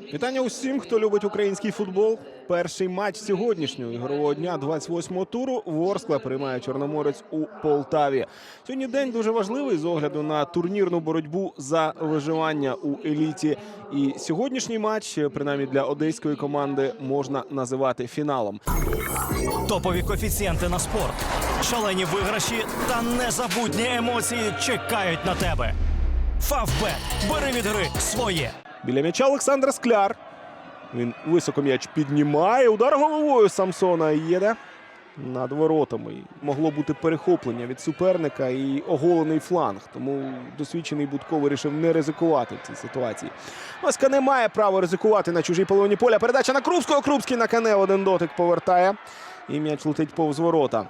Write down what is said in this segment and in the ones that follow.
Вітання усім, хто любить український футбол. Перший матч сьогоднішнього ігрового дня 28-го туру Ворскла приймає Чорноморець у Полтаві. Сьогодні день дуже важливий з огляду на турнірну боротьбу за виживання у еліті. І сьогоднішній матч, принаймні для одеської команди, можна називати фіналом. Топові коефіцієнти на спорт, шалені виграші та незабутні емоції чекають на тебе. Фавбет. Бери від гри своє. Біля м'яча Олександр Скляр. Він високо м'яч піднімає. Удар головою Самсона їде над воротами. Могло бути перехоплення від суперника і оголений фланг. Тому досвідчений Будко вирішив не ризикувати в цій ситуації. Оська не має права ризикувати на чужій половині поля. Передача на Крупського. Крупський на кане один дотик повертає. І м'яч летить повз ворота.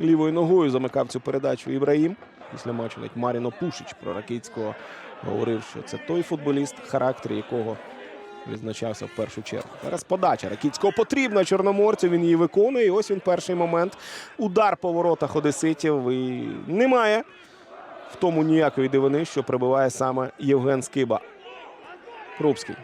Лівою ногою замикав цю передачу Ібраїм. Після матчу навіть Маріно Пушич про Ракицького говорив, що це той футболіст, характер якого відзначався в першу чергу. Зараз подача Ракицького потрібна Чорноморцю. Він її виконує. І ось він перший момент. Удар по воротах Одеситів. І немає в тому ніякої дивини, що прибиває саме Євген Скиба. Крупський.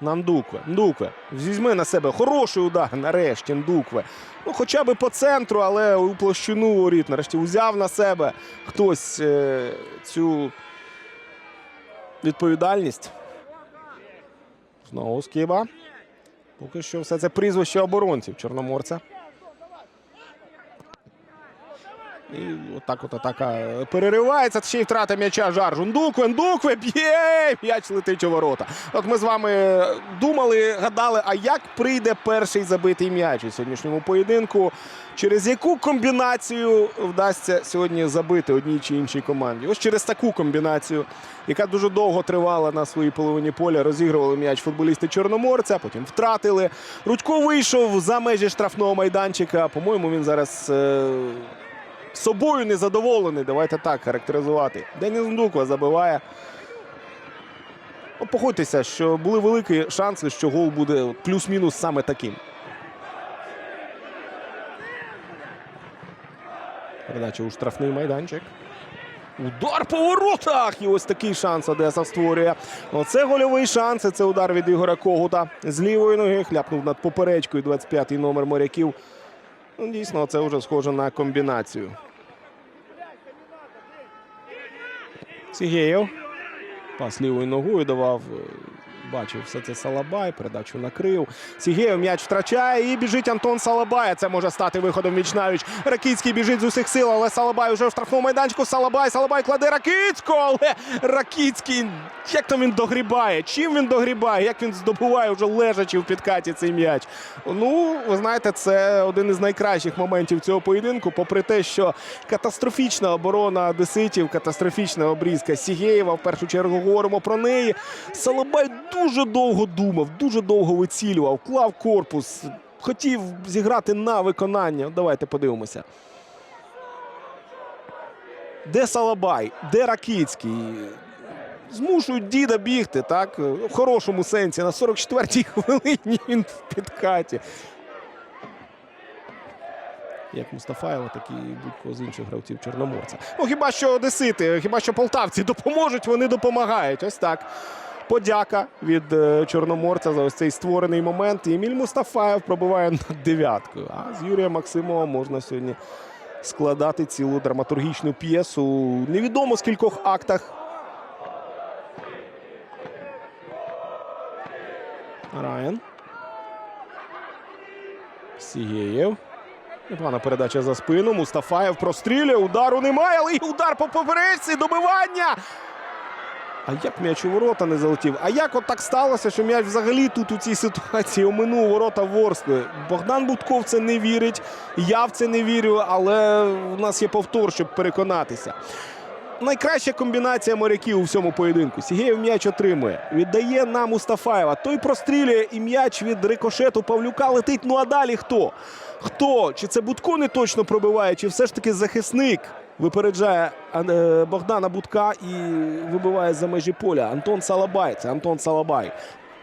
На Ндукве. Ндукве. Візьми на себе хороший удар. Нарешті Ндукве. Ну, хоча б по центру, але у площину воріт. Нарешті узяв на себе хтось е, цю відповідальність. Знову Скіба. Поки що все це прізвище оборонців Чорноморця. І отак от атака переривається. Ще й втрата м'яча Жаржу. Ндукве, Ндукве, б'є! М'яч летить у ворота. От ми з вами думали, гадали, а як прийде перший забитий м'яч у сьогоднішньому поєдинку? Через яку комбінацію вдасться сьогодні забити одній чи іншій команді? Ось через таку комбінацію, яка дуже довго тривала на своїй половині поля, розігрували м'яч футболісти Чорноморця, потім втратили. Рудько вийшов за межі штрафного майданчика. По-моєму, він зараз. Собою незадоволений. Давайте так характеризувати. Деніс Ндуква забиває. Ну, Погодьтеся, що були великі шанси, що гол буде плюс-мінус саме таким. Передача у штрафний майданчик. Удар по воротах! І ось такий шанс Одеса створює. Оце гольовий шанс. Це удар від Ігоря Когута з лівої ноги. Хляпнув над поперечкою 25-й номер моряків. Ну, дійсно, це вже схоже на комбінацію. Сігєєв. Пас лівою ногою давав. Бачив все це Салабай, передачу накрив. Сігєєв м'яч втрачає і біжить Антон Салабай. Це може стати виходом Вічнавіч. Ракицький біжить з усіх сил, але Салабай вже в штрафному майданчику. Салабай, Салабай кладе Ракицького, але Ракицький, як там він догрібає? Чим він догрібає? Як він здобуває вже лежачи в підкаті цей м'яч? Ну, ви знаєте, це один із найкращих моментів цього поєдинку. Попри те, що катастрофічна оборона Одеситів, катастрофічна обрізка Сігєєва. В першу чергу говоримо про неї. Салабай дуже довго думав, дуже довго вицілював, клав корпус, хотів зіграти на виконання. Давайте подивимося. Де Салабай? Де Ракицький? Змушують діда бігти, так? В хорошому сенсі. На 44-й хвилині він в підкаті. Як Мустафаєва, так і будь-кого з інших гравців Чорноморця. Ну, хіба що одесити, хіба що полтавці допоможуть, вони допомагають. Ось так. Подяка від е, Чорноморця за ось цей створений момент. І Еміль Мустафаєв пробиває над дев'яткою. А з Юрія Максимова можна сьогодні складати цілу драматургічну п'єсу. Невідомо скількох актах. Райан. Сігєєв. Непогана передача за спину. Мустафаєв прострілює. Удару немає, але і удар по поперечці. Добивання. А як м'яч у ворота не залетів? А як от так сталося, що м'яч взагалі тут у цій ситуації оминув ворота Ворскли? Богдан Будков це не вірить. Я в це не вірю, але в нас є повтор, щоб переконатися. Найкраща комбінація моряків у всьому поєдинку. Сігєєв м'яч отримує. Віддає на Мустафаєва. Той прострілює і м'яч від рикошету Павлюка летить. Ну а далі хто? Хто? Чи це Будко не точно пробиває, чи все ж таки захисник випереджає е, Богдана Будка і вибиває за межі поля. Антон Салабай. Це Антон Салабай.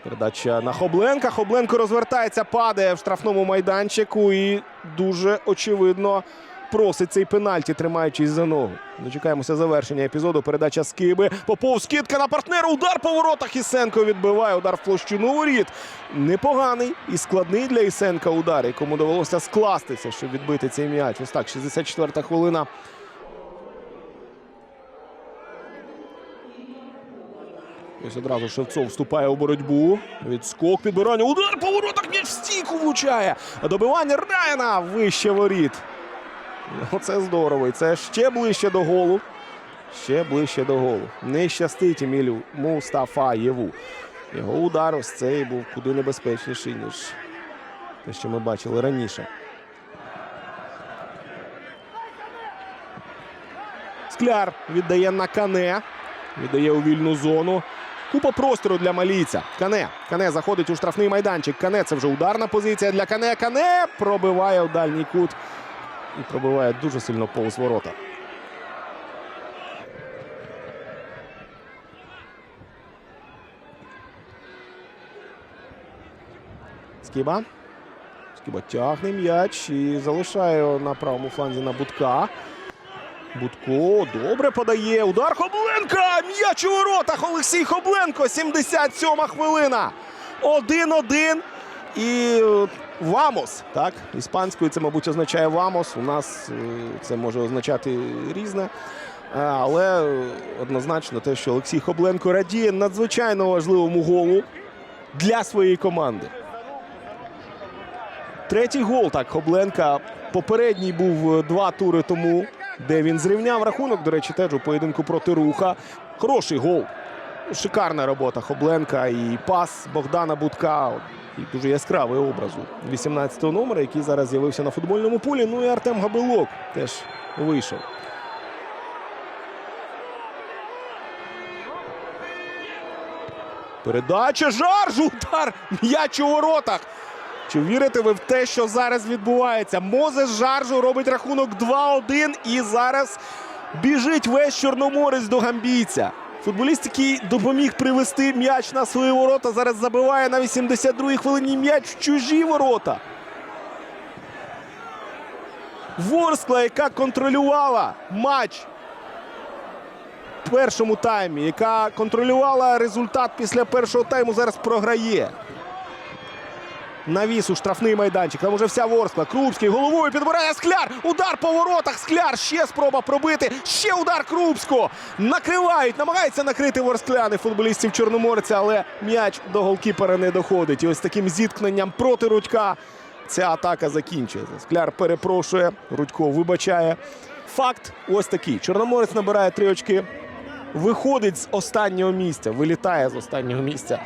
Передача на Хобленка. Хобленко розвертається, падає в штрафному майданчику і дуже очевидно просить цей пенальті, тримаючись за ногу. Дочекаємося завершення епізоду. Передача Скиби. Попов скидка на партнера. Удар по воротах. Ісенко відбиває удар в площину воріт. Непоганий і складний для Ісенка удар, якому довелося скластися, щоб відбити цей м'яч. Ось так, 64-та хвилина. Ось одразу Шевцов вступає у боротьбу. Відскок підбирання. Удар по воротах м'яч в стійку влучає. Добивання Райана вище воріт. Оце здорово. І це ще ближче до голу. Ще ближче до голу. Не щастить Емілю Мустафаєву. Його удар ось цей був куди небезпечніший, ніж те, що ми бачили раніше. Скляр віддає на кане. Віддає у вільну зону. Купа простору для малійця. Кане. Кане заходить у штрафний майданчик. Кане це вже ударна позиція для Кане. Кане пробиває у дальній кут. І пробиває дуже сильно повз ворота. Скіба. Скіба тягне м'яч і залишає на правому фланзі на Будка. Будко добре подає. Удар Хобленка. М'яч у воротах. Олексій Хобленко. 77-ма хвилина. 1-1. І е, Вамос. Так, іспанською це, мабуть, означає Вамос. У нас е, це може означати різне. Е, Але однозначно те, що Олексій Хобленко радіє надзвичайно важливому голу для своєї команди. Третій гол так Хобленка. Попередній був два тури тому, де він зрівняв рахунок. До речі, теж у поєдинку проти руха. Хороший гол. Шикарна робота Хобленка і пас Богдана Будка. І дуже яскравий образ у 18-го номера, який зараз з'явився на футбольному полі. Ну і Артем Габилок теж вийшов. Передача Жаржу. Удар. М'яч у воротах. Чи вірите ви в те, що зараз відбувається? Мозес Жаржу робить рахунок 2-1 і зараз біжить весь Чорноморець до гамбійця. Футболіст, який допоміг привести м'яч на свої ворота, зараз забиває на 82-й хвилині м'яч в чужі ворота. Ворскла, яка контролювала матч в першому таймі, яка контролювала результат після першого тайму, зараз програє. Навіс у штрафний майданчик. Там уже вся Ворскла. Крупський головою підбирає Скляр. Удар по воротах. Скляр. Ще спроба пробити. Ще удар Крупського. Накривають. Намагаються накрити ворскляни футболістів Чорноморця, але м'яч до голкіпера не доходить. І ось таким зіткненням проти Рудька ця атака закінчується. Скляр перепрошує. Рудько вибачає. Факт ось такий. Чорноморець набирає три очки. Виходить з останнього місця, вилітає з останнього місця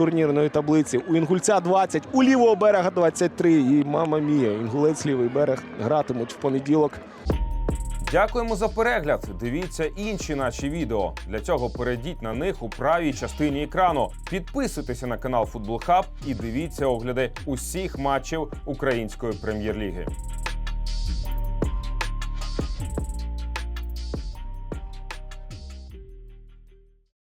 турнірної таблиці. У Інгульця 20, у лівого берега 23. І мама мія, Інгулець лівий берег гратимуть в понеділок. Дякуємо за перегляд. Дивіться інші наші відео. Для цього перейдіть на них у правій частині екрану. Підписуйтеся на канал Футбол Хаб і дивіться огляди усіх матчів української прем'єр-ліги.